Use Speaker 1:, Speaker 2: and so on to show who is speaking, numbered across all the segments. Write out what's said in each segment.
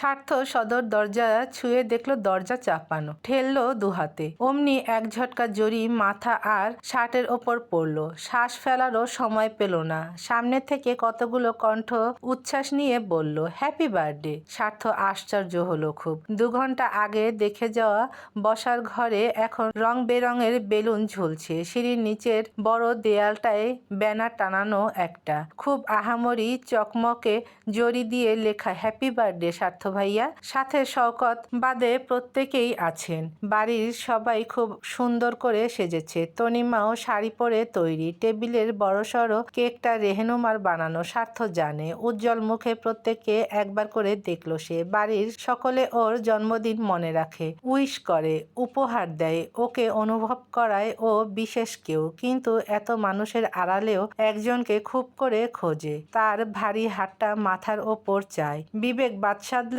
Speaker 1: স্বার্থ সদর দরজা ছুঁয়ে দেখল দরজা চাপানো, ঠেললো দুহাতে। অমনি এক ঝটকা জড়ি মাথা আর শার্টের ওপর পড়ল। শ্বাস ফেলারও সময় পেল না। সামনে থেকে কতগুলো কণ্ঠ উচ্ছ্বাস নিয়ে বলল হ্যাপি বার্থডে স্বার্থ আশ্চর্য হলো খুব। দু ঘণ্টা আগে দেখে যাওয়া বসার ঘরে এখন রং বেরঙের বেলুন ঝুলছে। সিঁড়ির নিচের বড় দেয়ালটায় ব্যানার টানানো একটা। খুব আহামরি চকমকে জড়ি দিয়ে লেখা হ্যাপি বার্থডে স্বার্থ ভাইয়া, সাথে শওকত বাদে প্রত্যেকেই আছেন। বাড়ির সবাই খুব সুন্দর করে সেজেছে। তনিমাও শাড়ি পরে তৈরি। টেবিলের বড়সড় কেকটা রেহেনুমার বানানো, স্বার্থ জানে। উজ্জ্বল মুখে প্রত্যেককে একবার করে দেখল সে। বাড়ির সকলে ওর জন্মদিন মনে রাখে, উইশ করে, উপহার দেয়। ওকে অনুভব করায় ও বিশেষ কেউ, কিন্তু এত মানুষের আড়ালেও একজনকে খুব করে খোঁজে। তার ভারী হাতটা মাথার ওপর চায়। বিবেক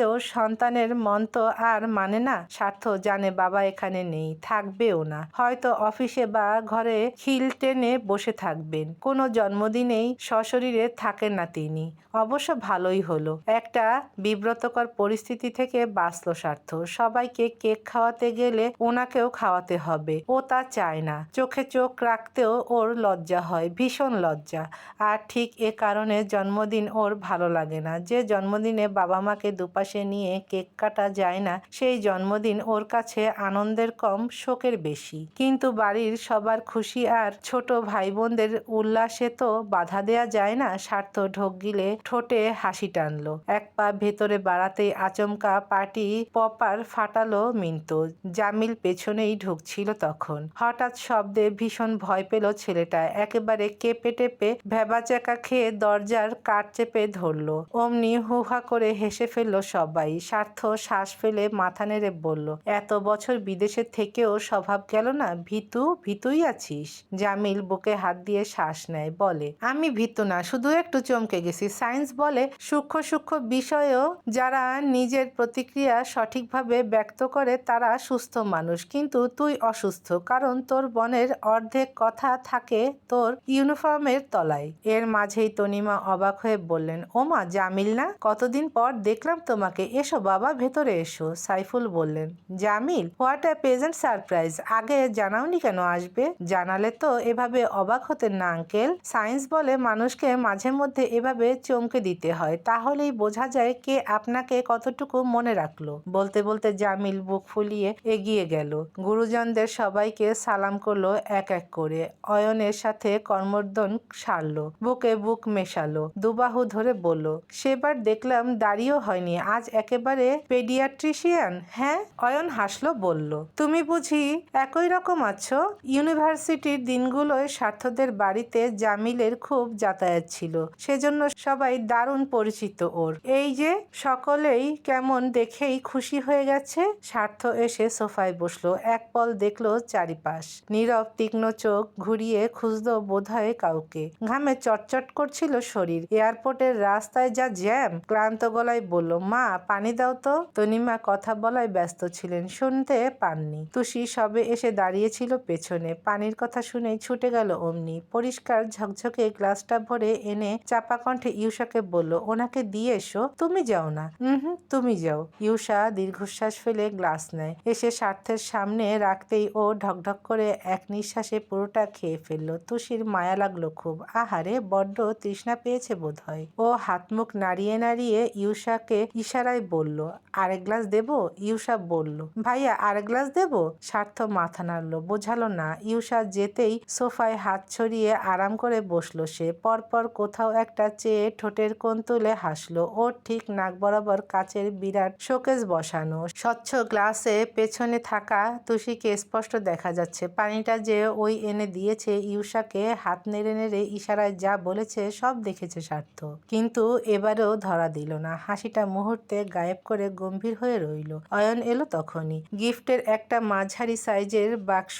Speaker 1: বাদসাদলেও সন্তানের মন তো আর মানে না। স্বার্থ জানে বাবা এখানে নেই, থাকবেও না। হয়তো অফিসে বা ঘরে খিল টেনে বসে থাকবেন। কোনো জন্মদিনেই সশরীরে থাকেন না তিনি। অবশ্য ভালোই হলো। একটা বিব্রতকর পরিস্থিতি থেকে বাঁচলো স্বার্থ। সবাইকে কেক খাওয়াতে গেলে ওনাকেও খাওয়াতে হবে। ও তা চায় না। চোখে চোখ রাখতেও ওর লজ্জা হয়, ভীষণ লজ্জা। আর ঠিক এ কারণে জন্মদিন ওর ভালো লাগে না। যে জন্মদিনে বাবা মাকে দুপাশে নিয়ে কেক কাটা যায় না, সেই জন্মদিন ওর কাছে আনন্দের কম, শোকের বেশি। কিন্তু বাড়ির সবার খুশি আর ছোট ভাই বোনদের উল্লাসে তো বাধা দেয়া যায় না, স্বার্থ ঢোক গিলে ঠোঁটে হাসি টানলো। এক পা ভেতরে বাড়াতেই আচমকা পার্টি পপার ফাটালো মিন্তু জামিল পেছনেই ঢুকছিল তখন। হঠাৎ শব্দে ভীষণ ভয় পেল ছেলেটা। একেবারে কেঁপে টেপে ভেবাচাকা খেয়ে দরজার কাঠ চেপে ধরলো। অমনি হুহা করে হেসে ফেলল সবাই। স্বার্থ শ্বাস ফেলে মাথা নেড়ে বলল, এত বছর বিদেশে থেকেও স্বভাব গেল না? ভিতু, ভিতুই আছিস? জামিল বুকে হাত দিয়ে শ্বাস নেয়, বলে, আমি ভিতু না, শুধু একটু চমকে গেছি। সায়েন্স বলে, সূক্ষ্ম সূক্ষ্ম বিষয়েও যারা নিজের প্রতিক্রিয়া সঠিকভাবে ব্যক্ত করে, তারা সুস্থ মানুষ। কিন্তু তুই অসুস্থ, কারণ তোর বনের অর্ধেক কথা থাকে তোর ইউনিফর্মের তলায়। এর মাঝেই তনিমা অবাক হয়ে বললেন, ওমা, জামিল না? কতদিন পর দেখলাম তোমাকে, এসো বাবা, ভেতরে এসো, সাইফুল বললেন। Jamil, what a present surprise, আগে জানাওনি কেন আসবে? জানালে তো এভাবে অবাক হতেন না, আঙ্কেল। সায়েন্স বলে মানুষকে মাঝে মধ্যে এভাবে চমকে দিতে হয়, তাহলেই বোঝা যায় কে আপনাকে কতটুকু মনে রাখল। বলতে বলতে জামিল বুক ফুলিয়ে এগিয়ে গেল। গুরুজনদের সবাইকে সালাম করল এক এক করে। অয়নের সাথে কর্মর্দন সারলো, বুকে বুক মেশালো, দুবাহু ধরে বলল, সেবার দেখলাম দাঁড়িয়েও হয়নি আজ একেবারে পেডিয়াট্রিশিয়ান হ্যাঁ? অয়ন হাসলো, বলল, তুমি বুঝি একই রকম আছো? ইউনিভার্সিটির দিনগুলোয় স্বার্থদের বাড়িতে জামিলের খুব যাতায়াত ছিল, সেজন্য সবাই দারুণ পরিচিত ওর। এই যে, সকলেই কেমন দেখেই খুশি হয়ে গেছে? স্বার্থ এসে সোফায় বসল, এক পল দেখল চারিপাশ। নীরব, তীক্ষ্ণ চোখ ঘুরিয়ে খুঁজলো বোধহয় কাউকে। ঘামে চটচট করছিল শরীর। এয়ারপোর্টের রাস্তায় যা জ্যাম, ক্লান্ত গলায় বলল, মা পানি দাও তো। তনিমা কথা বলায় ব্যস্ত ছিলেন, শুনতে পাননি। তুষি সবে এসে দাঁড়িয়েছিল পেছনে। পানির কথা শুনেই ছুটে গেল অমনি। পরিষ্কার ঝকঝকে গ্লাসটা ভরে এনে চাপা কণ্ঠে ইউষাকে বলল, ওনাকে দিয়ে এসো। তুমি যাও না। হুম, তুমি যাও। ইউষা দীর্ঘশ্বাস ফেলে গ্লাস নেয়। এসে স্বার্থের সামনে রাখতেই ও ঢকঢক করে এক নিঃশ্বাসে পুরোটা খেয়ে ফেলল। তুষির মায়া লাগল খুব। আহারে, বড্ড তৃষ্ণা পেয়েছে বোধহয়। ও হাত মুখ নাড়িয়ে নাড়িয়ে ইউষাকে ইশারায় বলল, আরেক গ্লাস দেব? ইউষা বলল, ভাইয়া, আরেক গ্লাস দেব? স্বার্থ মাথা নাড়লো, বোঝালো না। ইউষা যেতেই সোফায় হাত ছড়িয়ে আরাম করে বসল সে। পরপর কোথাও একটা চেয়ে ঠোঁটের কোণ তুলে হাসলো। ওর ঠিক নাক বরাবর কাচের বিরাট শোকেস বসানো। স্বচ্ছ গ্লাসে পেছনে থাকা তুষিকে স্পষ্ট দেখা যাচ্ছে। পানিটা যে ওই এনে দিয়েছে ইউষাকে হাত নেড়ে নেড়ে ইশারায় যা বলেছে সব দেখেছে স্বার্থ। কিন্তু এবারেও ধরা দিল না। হাসিটা মুহূর্তে গায়েব করে গম্ভীর হয়ে রইল। অয়ন এলো তখনই। গিফটের একটা মাঝারি সাইজের বাক্স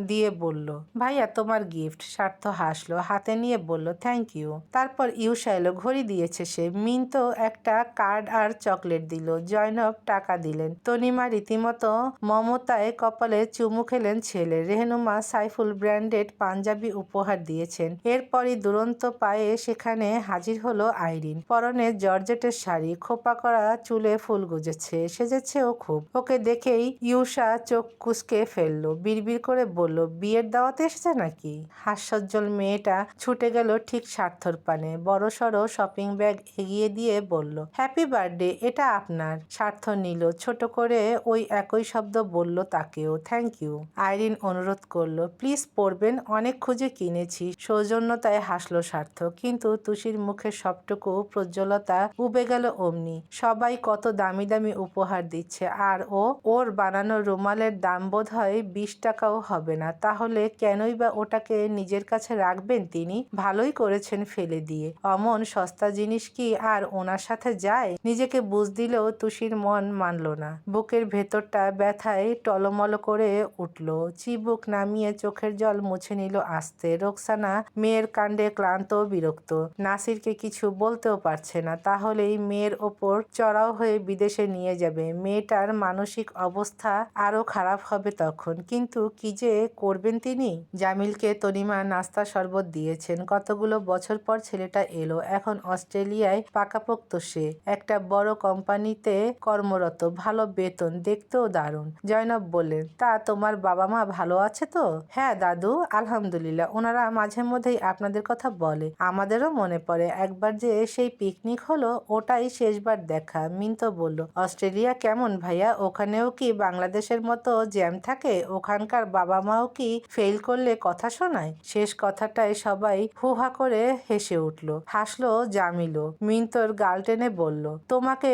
Speaker 1: দিয়ে বলল, ভাইয়া, তোমার গিফট। স্বার্থ হাসলো, হাতে নিয়ে বলল থ্যাংক ইউ তারপর ইউষা এলো, ঘড়ি দিয়েছে সে। মিন্তো একটা কার্ড আর চকলেট দিল। জয়নব টাকা দিলেন। তনিমা রীতিমতো মমতায় কপালে চুমু খেলেন ছেলে। রেহনুমা সাইফুল ব্র্যান্ডেড পাঞ্জাবি উপহার দিয়েছেন। এরপরই দুরন্ত পায়ে সেখানে হাজির হলো আইরিন। পরনে জর্জেটের শাড়ি, খোপা করা চুলে ফুল গুজেছে, সেজেছেও খুব। ওকে দেখেই ইউষা চোখ কুসকে ফেলল, বিড়বিড় করে বলল, বিয়ের দাওয়াতে এসেছে নাকি? হাস্যজ্জ্বল মেয়েটা ছুটে গেল ঠিক স্বার্থর পানে বড় সড়ো শপিং ব্যাগ এগিয়ে দিয়ে বলল, হ্যাপি বার্থডে, এটা আপনার। স্বার্থ নিল, ছোট করে ওই একই শব্দ বলল তাকেও, থ্যাংক ইউ। আইরিন অনুরোধ করল, প্লিজ পড়বেন অনেক খুঁজে কিনেছি। সৌজন্যতায় হাসলো স্বার্থ, কিন্তু তুষির মুখে সবটুকু প্রজ্জ্বলতা উবে গেল অমনি। সবাই কত দামি দামি উপহার দিচ্ছে। আর ও, ওর বানানো রুমালের দাম বোধ হয় বিশ টাকাও হবে না। তাহলে কেনই বা ওটাকে নিজের কাছে রাখবেন তিনি? ভালোই করেছেন ফেলে দিয়ে। অমন সস্তা জিনিস কি আর ওনার সাথে যায়? নিজেকে বুঝ দিলেও তুষির মন মানল না। বুকের ভেতরটা ব্যথায় টলমল করে উঠল। চিবুক নামিয়ে চোখের জল মুছে নিল আস্তে। রোকসানা মেয়ের কাণ্ডে ক্লান্ত বিরক্ত। নাসিরকে কিছু বলতেও পারছে না। তাহলেই মেয়ের ওপর চড়াও হয়ে বিদেশে নিয়ে যাবে। মেয়েটার মানসিক অবস্থা আরও খারাপ হবে তখন। কিন্তু কি যে করবেন তিনি? জামিলকে তনিমা নাস্তা শরবত দিয়েছেন। কতগুলো বছর পর ছেলেটা এলো। এখন অস্ট্রেলিয়ায় পাকাপোক্ত সে। একটা বড় কোম্পানিতে কর্মরত। ভালো বেতন। দেখতেও দারুণ। জয়নব বললেন, তা তোমার বাবা মা ভালো আছে তো? হ্যাঁ দাদু, আলহামদুলিল্লাহ। ওনারা মাঝে মধ্যেই আপনাদের কথা বলে। আমাদেরও মনে পড়ে। একবার যে সেই পিকনিক হলো, ওটাই শেষবার দেখা মিন্ত বলল, অস্ট্রেলিয়া কেমন ভাইয়া? ওখানেও কি বাংলাদেশের মতো জ্যাম থাকে? ওখানকার বাবা মাও কি ফেল করলে কথা শোনায়? শেষ কথাটায় সবাই হুহা করে হেসে উঠল। হাসলো জামিলও। মিন্তর গাল টেনে বলল, তোমাকে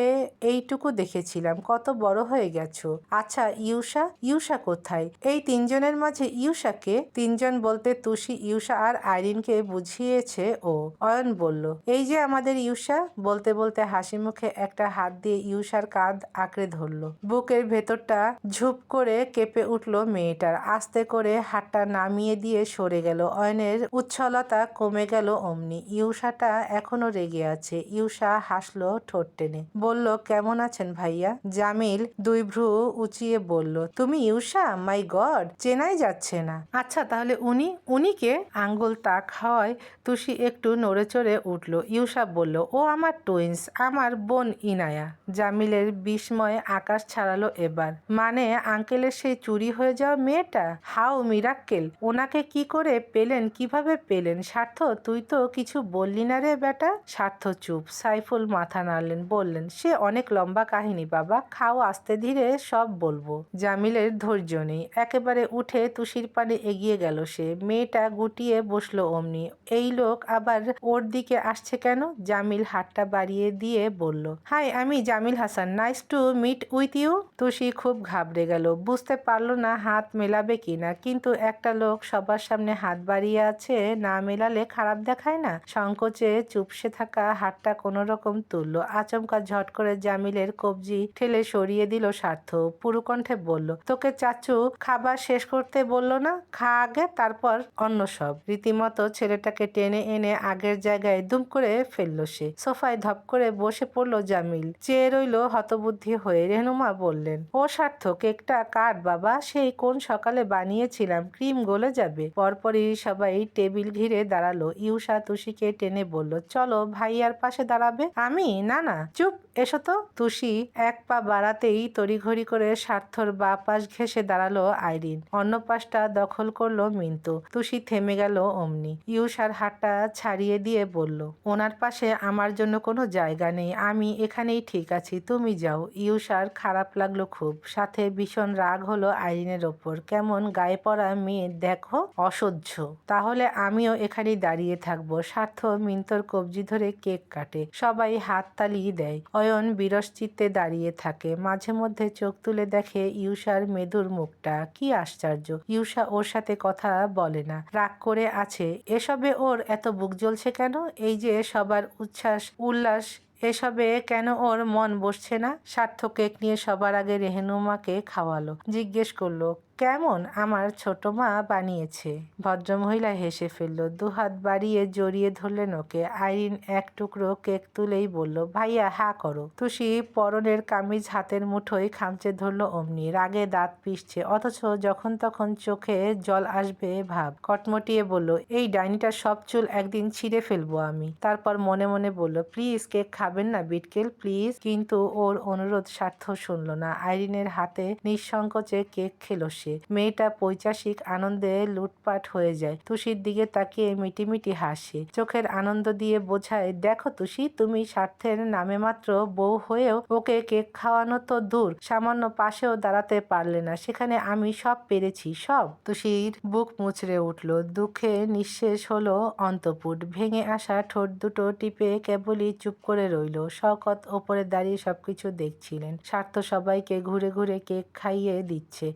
Speaker 1: এইটুকু দেখেছিলাম, কত বড় হয়ে গেছো। আচ্ছা ইউষা ইউষা কোথায়? এই তিনজনের মাঝে ইউষাকে তিনজন বলতে তুষি ইউষা আর আইরিনকে বুঝিয়েছে ও। অয়ন বলল, এই যে আমাদের ইউষা বলতে বলতে হাসি মুখে একটা হাত দিয়ে ইউষার কাঁধ আঁকড়ে ধরলো। বুকের ভেতরটা ঝুপ করে কেঁপে উঠল মেয়েটার। আস্তে করে হাতটা নামিয়ে দিয়ে সরে গেল। অয়নের উচ্ছলতা কমে গেল অমনি। ইউষাটা এখনও রেগে আছে। ইউষা হাসলো ঠোঁট টেনে। বলল, কেমন আছেন ভাইয়া? জামিল দুই ভ্রু উঁচিয়ে বলল, তুমি ইউষা মাই গড, চেনাই যাচ্ছে না। আচ্ছা তাহলে উনি উনিকে আঙ্গুল তাক হওয়ায় তুষি একটু নড়ে চড়ে উঠল। ইউষা বলল, ও আমার টুইন্স আমার বোন ইনায়া, জামিলের বিস্ময়ে আকাশ ছাড়ালো এবার। মানে আঙ্কেলের সেই চুরি হয়ে যাওয়া মেয়েটা? হাউ মিরাক্কেল, ওনাকে কি করে পেলেন, কীভাবে পেলেন? স্বার্থ? তুই তো কিছু বললি না রে বেটা। স্বার্থ চুপ, সাইফুল মাথা নাড়লেন, বললেন, সে অনেক লম্বা কাহিনী বাবা, খাও আস্তে ধীরে, সব বলব। জামিলের ধৈর্য নেই, একেবারে উঠে তুষির পানে এগিয়ে গেল সে। মেয়েটা গুটিয়ে বসল অমনি, এই লোক আবার ওর দিকে আসছে কেন? জামিল হাতটা বাড়িয়ে দিয়ে বলল হাই, আমি Jamil Hasan. Nice to meet with you Tushi খুব ঘাবড়ে গেল। বুঝতে পারল না হাত মেলাবে কিনা। কিন্তু একটা লোক সবার সামনে হাত বাড়িয়ে আছে, না মেলালে খারাপ দেখায় না। সংকোচে চুপসে থাকা হাতটা কোনো রকম তুললো। আচমকা ঝট করে জামিলের কবজি ঠেলে সরিয়ে দিল স্বার্থ। পুরুকণ্ঠে বলল, তোকে চাচু খাবার শেষ করতে বলল না? খা আগে, তারপর অন্য সব। রীতিমতো ছেলেটাকে টেনে এনে আগের জায়গায় দুম করে ফেলল সে। সোফায় ধপ করে বসে পড়ল জামিল। চেয়ে রইল হতবুদ্ধি হয়ে রেহনুমা বললেন, ও সার্থক, একটা কাট বাবা? সেই কোন সকালে বানিয়েছিলাম? ক্রিম গলে যাবে। পরপরই সবাই টেবিল ঘিরে দাঁড়াল। ইউষা তুষিকে টেনে বলল, চলো ভাইয়ার পাশে দাঁড়াবে। আমি? না না, চুপ। এসো তো, তুষি এক পা বাড়াতেই তড়িঘড়ি করে স্বার্থর বা পাশ ঘেসে দাঁড়াল আইরিন। অন্য পাশটা দখল করল মিন্তু তুষি থেমে গেল অমনি। ইউষার হাতটা ছাড়িয়ে দিয়ে বলল, ওনার পাশে আমার জন্য কোনো জায়গা নেই। আমি এখানেই ঠিক আছি। তুমি যাও। ইউষার খারাপ লাগল খুব। সাথে ভীষণ রাগ হলো আইরিনের ওপর। কেমন গায়ে পড়া মেয়ে, দেখো, অসহ্য। তাহলে আমিও এখানেই দাঁড়িয়ে থাকব। স্বার্থ মিন্তর কবজি ধরে কেক কাটে। সবাই হাত তালিয়ে দেয়। অয়ন বিরসচিত্তে দাঁড়িয়ে থাকে। মাঝে মধ্যে চোখ তুলে দেখে ইউষার মেদুর মুখটা। কি আশ্চর্য। ইউষা ওর সাথে কথা বলে না। রাগ করে আছে, এসবে ওর এত বুক জ্বলছে কেন? এই যে সবার উচ্ছ্বাস, উল্লাস, এসবে কেন ওর মন বসছে না? স্বার্থ কেক নিয়ে সবার আগে রেহেনুমাকে খাওয়ালো। জিজ্ঞেস করল কেমন আমার ছোট মা বানিয়েছে? ভদ্রমহিলা হেসে ফেলল, দুহাত বাড়িয়ে জড়িয়ে ধরলেন ওকে। আইরিন এক টুকরো কেক তুলেই বলল, ভাইয়া, হা করো। তুষি পরনের কামিজ হাতের মুঠোয় খামচে ধরল অমনি। রাগে দাঁত পিষছে, অথচ যখন তখন চোখে জল আসবে ভাব। কটমটিয়ে বলল, এই ডাইনিটার সব চুল একদিন ছিঁড়ে ফেলব আমি। তারপর মনে মনে বলল, প্লিজ, কেক খাবেন না বিটকেল, প্লিজ। কিন্তু ওর অনুরোধ স্বার্থ শুনল না। আইরিনের হাতে নিঃসংকোচে কেক খেলো সে। মেয়েটা পৈচাসিক আনন্দে লুটপাট হয়ে যায়। তুষির দিকে তাকিয়ে মিটিমিটি হাসে। চোখের আনন্দ দিয়ে বোঝায়, দেখো তুষি, তুমি স্বার্থের নামে মাত্র বউ হয়েও ওকে কেক খাওয়ানো তো দূর। সামান্য পাশেও দাঁড়াতে পারলে না। সেখানে আমি সব পেরেছি, সব। তুষির বুক মুচড়ে উঠল। দুঃখে নিঃশেষ হলো অন্তপুট। ভেঙে আসা ঠোঁট দুটো টিপে কেবলই চুপ করে রইল। শওকত ওপরে দাঁড়িয়ে সবকিছু দেখছিলেন। স্বার্থ সবাইকে ঘুরে ঘুরে কেক খাইয়ে দিচ্ছে।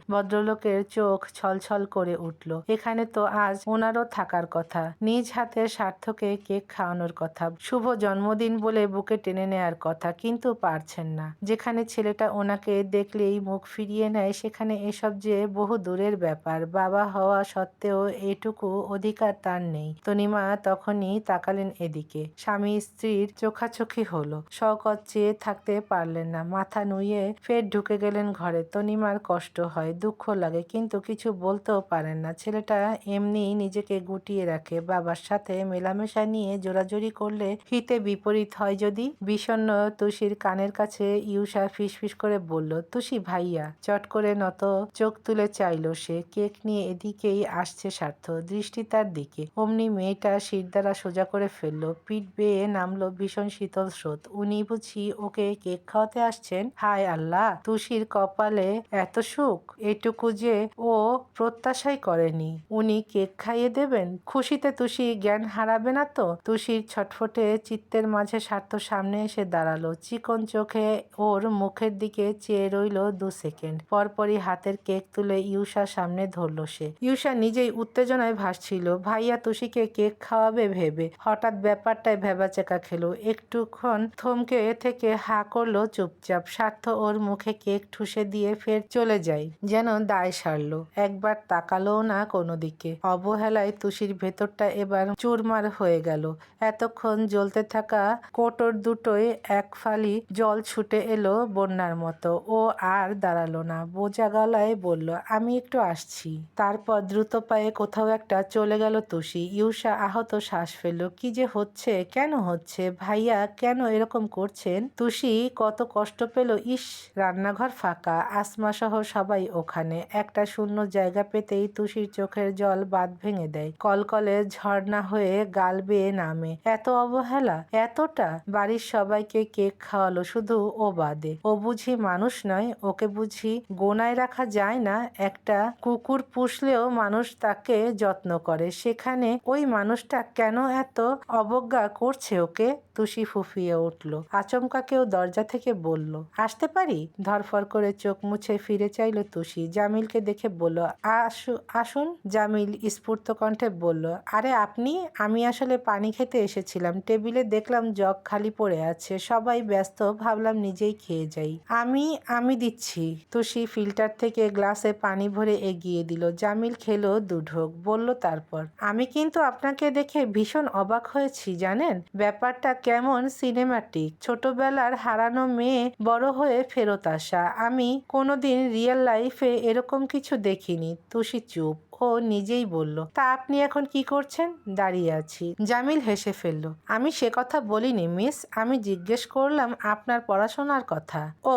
Speaker 1: ভদ্রলোকের চোখ ছলছল করে উঠল। এখানে তো আজ ওনারও থাকার কথা। নিজ হাতে স্বার্থকে কেক খাওয়ানোর কথা। শুভ জন্মদিন বলে বুকে টেনে নেয়ার কথা, কিন্তু পারছেন না। যেখানে ছেলেটা ওনাকে দেখলেই মুখ ফিরিয়ে নেয়, সেখানে এসব যে বহু দূরের ব্যাপার, বাবা হওয়া সত্ত্বেও এটুকু অধিকার তার নেই। তনিমা তখনই তাকালেন এদিকে। স্বামী স্ত্রীর চোখাচোখি হলো। শওকত চেয়ে থাকতে পারলেন না। মাথা নুয়ে ফের ঢুকে গেলেন ঘরে। তনিমার কষ্ট হয়, দুঃখ লাগে। কিন্তু কিছু বলতেও পারেন না। ছেলেটা এমনি নিজেকে গুটিয়ে রাখে। বাবার সাথে মেলামেশা নিয়ে জোরাজোরি করলে হিতে বিপরীত হয় যদি? বিষণ্ণ তুষির কানের কাছে ইউষা ফিসফিস করে বলল, তুষি ভাইয়া। চট করে নত চোখ তুলে চাইল সে। কেক নিয়ে এদিকেই আসছে স্বার্থ। দৃষ্টি তার দিকে। অমনি মেয়েটা শিরদারা সোজা করে ফেলল। পিঠ বেয়ে নামলো ভীষণ শীতল স্রোত। উনি বুঝি ওকে কেক খাওয়াতে আসছেন? হায় আল্লাহ, তুষির কপালে এত সুখ? এটুকু যে ও প্রত্যাশাই করেনি। উনি কেক খাইয়ে দেবেন? খুশিতে তুষি জ্ঞান হারাবে না তো? তুষির ছটফটে চিত্তের মাঝে স্বার্থ সামনে এসে দাঁড়াল। চিকন চোখে ওর মুখের দিকে চেয়ে রইল দু সেকেন্ড। পরপরই হাতের কেক তুলে ইউষার সামনে ধরলো সে। ইউষা নিজেই উত্তেজনায় ভাসছিল। ভাইয়া তুষিকে কেক খাওয়াবে ভেবে হঠাৎ ব্যাপারটায় ভেবাচেকা খেলো। একটুক্ষণ থমকে থেকে হা করল চুপচাপ। স্বার্থ ওর মুখে কেক ঠুসে দিয়ে ফের চলে যায়। যেন দায় সারলো। একবার তাকালোও না কোনো দিকে অবহেলায় তুষির ভেতরটা এবার চুরমার হয়ে গেল। এতক্ষণ জ্বলতে থাকা কোটর দুটোই এক ফালি জল ছুটে এলো বন্যার মতো। ও আর দাঁড়াল না। বোঝা গলায় বলল, আমি একটু আসছি। তারপর দ্রুত পায়ে কোথাও একটা চলে গেল তুষি। ইউষা আহত শ্বাস ফেলল, কি যে হচ্ছে? কেন হচ্ছে? ভাইয়া, কেন এরকম করছেন? তুষি কত কষ্ট পেল, ইস, রান্নাঘর ফাঁকা। আসমা সহ সবাই ওখানে। একটা শূন্য জায়গা পেতেই তুষির চোখের জল বাদ ভেঙে দেয়। কলকলে ঝর্ণা হয়ে গাল বেয়ে নামে। এত অবহেলা? এতটা? বাড়ির সবাইকে কেক খাওয়ালো শুধু ও বাদে। ও বুঝি মানুষ নয়, ওকে বুঝি গোনায় রাখা যায় না। একটা কুকুর পুষলেও মানুষ তাকে যত্ন করে। সেখানে ওই মানুষটা কেন এত অবজ্ঞা করছে ওকে? তুষি ফুফিয়ে উঠল। আচমকা কেউ দরজা থেকে বলল, আসতে পারি? ধরফর করে চোখ মুছে ফিরে চাইল তুষি। জামিলকে দেখে বলল, আসু, আসুন, জামিল স্ফূর্ত কণ্ঠে বলল, আরে আপনি, আমি আসলে পানি খেতে এসেছিলাম। টেবিলে দেখলাম জগ খালি পড়ে আছে। সবাই ব্যস্ত, ভাবলাম নিজেই খেয়ে যাই। আমি আমি দিচ্ছি। তুষি ফিল্টার থেকে গ্লাসে পানি ভরে এগিয়ে দিল। জামিল খেলো দুঢোক, বলল তারপর, আমি কিন্তু আপনাকে দেখে ভীষণ অবাক হয়েছি, জানেন? ব্যাপারটা কেমন সিনেমাটিক ছোটবেলার হারানো মেয়ে বড় হয়ে ফেরত আসা। আমি কোনোদিন রিয়েল লাইফে এরকম কিছু দেখিনি। তুষি চুপ ও নিজেই বলল, তা আপনি এখন কি করছেন? দাঁড়িয়ে আছি। জামিল হেসে ফেলল, আমি সে কথা বলিনি, মিস। আমি জিজ্ঞেস করলাম আপনার পড়াশোনার কথা। ও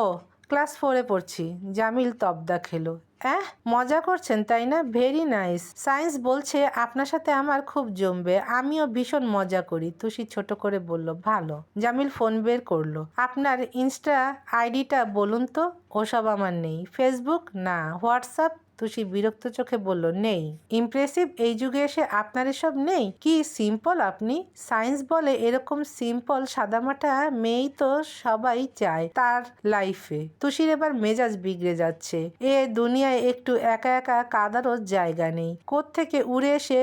Speaker 1: ক্লাস ফোরে পড়ছি। জামিল তবদা খেলো। অ্যাহ, মজা করছেন, তাই না? Very nice. সায়েন্স বলছে আপনার সাথে আমার খুব জমবে। আমিও ভীষণ মজা করি। তুষি ছোট করে বলল, ভালো। জামিল ফোন বের করল, আপনার ইনস্টা আইডিটা বলুন তো? ওসব আমার নেই। ফেসবুক? না। হোয়াটসঅ্যাপ? তুষি বিরক্ত চোখে বলল, নেই। ইমপ্রেসিভ এই যুগে এসে আপনার এসব নেই? কি সিম্পল আপনি? সায়েন্স বলে এরকম সিম্পল সাদামাটা মেয়েই তো সবাই চায় তার লাইফে তুষির এবার মেজাজ বিগড়ে যাচ্ছে। এ দুনিয়ায় একটু একা একা কাদারও জায়গা নেই। কোত্থেকে উড়ে এসে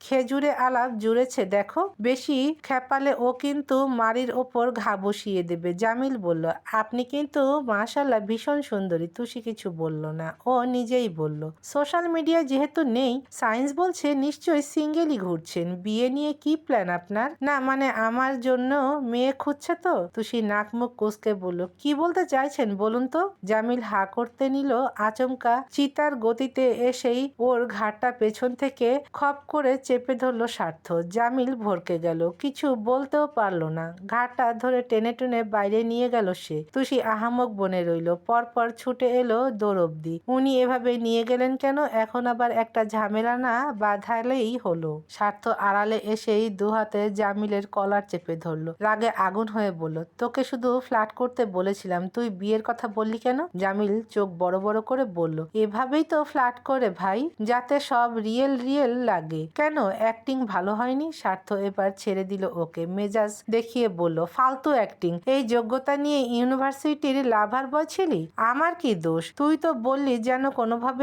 Speaker 1: খেজুরে আলাপ জুড়েছে, দেখো। বেশি খেপালে ও কিন্তু মারির ওপর ঘা বসিয়ে দেবে। জামিল বলল, আপনি কিন্তু মাশাল্লাহ ভীষণ সুন্দরী। তুষি কিছু বলল না। ও নিজেই বলল বলল, সোশ্যাল মিডিয়া যেহেতু নেই, সায়েন্স বলছে নিশ্চয়ই সিঙ্গেলই ঘুরছেন। বিয়ে নিয়ে কি প্ল্যান আপনার? না মানে আমার জন্য মেয়ে খুঁজছে তো। তুষি নাক মুখ কুসকে বলল, কি বলতে চাইছেন বলুন তো? জামিল হা করতে নিল, আচমকা চিতার গতিতে এসেই ওর ঘাটটা পেছন থেকে খপ করে চেপে ধরলো স্বার্থ। জামিল ভরকে গেল, কিছু বলতেও পারল না। ঘাটটা ধরে টেনে টেনে বাইরে নিয়ে গেল সে। তুষি আহামক বনে রইল, পরপর ছুটে এলো দৌড় অব্দি উনি এভাবে নিয়ে গেলেন কেন? এখন আবার একটা ঝামেলা না বাঁধালেই হলো। স্বার্থ আড়ালে এসেই দুহাতে জামিলের কলার চেপে ধরলো। রাগে আগুন হয়ে বলল, তোকে শুধু ফ্ল্যাট করতে বলেছিলাম, তুই বিয়ের কথা বললি কেন? জামিল চোখ বড় বড় করে বলল, এভাবেই তো ফ্ল্যাট করে ভাই, যাতে সব রিয়েল রিয়েল লাগে। কেন? অ্যাক্টিং ভালো হয়নি? স্বার্থ এবার ছেড়ে দিল ওকে। মেজাজ দেখিয়ে বলল, ফালতু অ্যাক্টিং। এই যোগ্যতা নিয়ে ইউনিভার্সিটির লাভার বয় ছিলি? আমার কি দোষ? তুই তো বললি যেন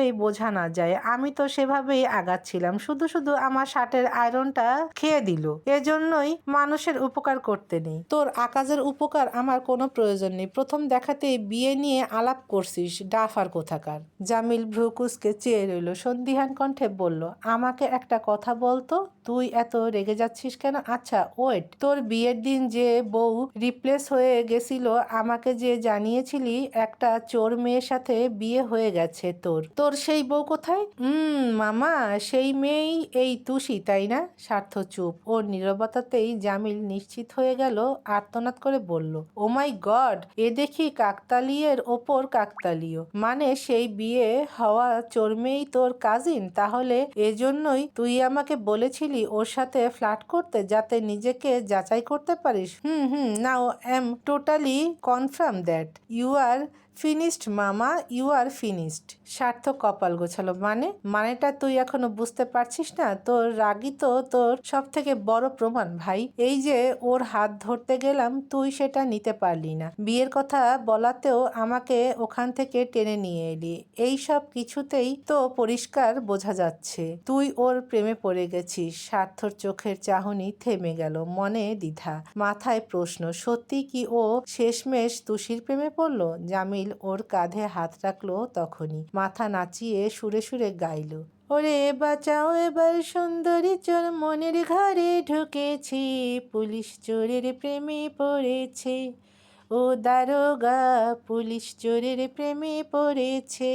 Speaker 1: কোনোভাবেই বোঝা না যায়। আমি তো সেভাবেই আগাচ্ছিলাম। শুধু শুধু আমার শার্টের আয়রনটা খেয়ে দিল। এজন্যই মানুষের উপকার করতে নেই। তোর আকাজের উপকার আমার কোনো প্রয়োজন নেই। প্রথম দেখাতেই বিয়ে নিয়ে আলাপ করছিস, ডাফার কোথাকার? জামিল ভ্রুকুসকে চেয়ে রইল। সন্দিহান কণ্ঠে বলল, আমাকে একটা কথা বলতো? তুই এত রেগে যাচ্ছিস কেন? আচ্ছা ওয়েট তোর বিয়ের দিন যে বউ রিপ্লেস হয়ে গেছিল, আমাকে যে জানিয়েছিলি, একটা চোর মেয়ের সাথে বিয়ে হয়ে গেছে তোর। তোর সেই বউ কোথায়? হুম মামা, সেই মেয়েই এই তুষি, তাই না? স্বার্থ চুপ। ওর নীরবতাতেই জামিল নিশ্চিত হয়ে গেল, আর্তনাদ করে বলল, ও মাই গড, এ দেখি কাকতালিয়ের ওপর কাকতালীয়। মানে সেই বিয়ে হওয়া চোরমেই তোর কাজিন? তাহলে এজন্যই তুই আমাকে বলেছিলি ওর সাথে ফ্ল্যাট করতে, যাতে নিজেকে যাচাই করতে পারিস? Hmm hmm, now I'm totally confirm that. You are finished মামা ইউ আর ফিনিশড স্বার্থ কপাল গোছালো। মানে মানেটা তুই এখনও বুঝতে পারছিস না? তোর রাগই তো তোর সব থেকে বড় প্রমাণ ভাই। এই যে, ওর হাত ধরতে গেলাম, তুই সেটা নিতে পারলি না। বিয়ের কথা বলাতেও আমাকে ওখান থেকে টেনে নিয়ে এলি। এই সব কিছুতেই তো পরিষ্কার বোঝা যাচ্ছে। তুই ওর প্রেমে পড়ে গেছিস। স্বার্থর চোখের চাহনি থেমে গেল, মনে দ্বিধা। মাথায় প্রশ্ন, সত্যি কি ও শেষমেশ তুষির প্রেমে পড়ল? জামিল ওর কাঁধে হাত রাখল তখনই। মাথা নাচিয়ে সুরে সুরে গাইল, ওরে বাঁচাও এবার সুন্দরী চোর, মনের ঘরে ঢুকেছে, পুলিশ চোরের প্রেমে পড়েছে। ও দারোগা, পুলিশ চোরের প্রেমে পড়েছে।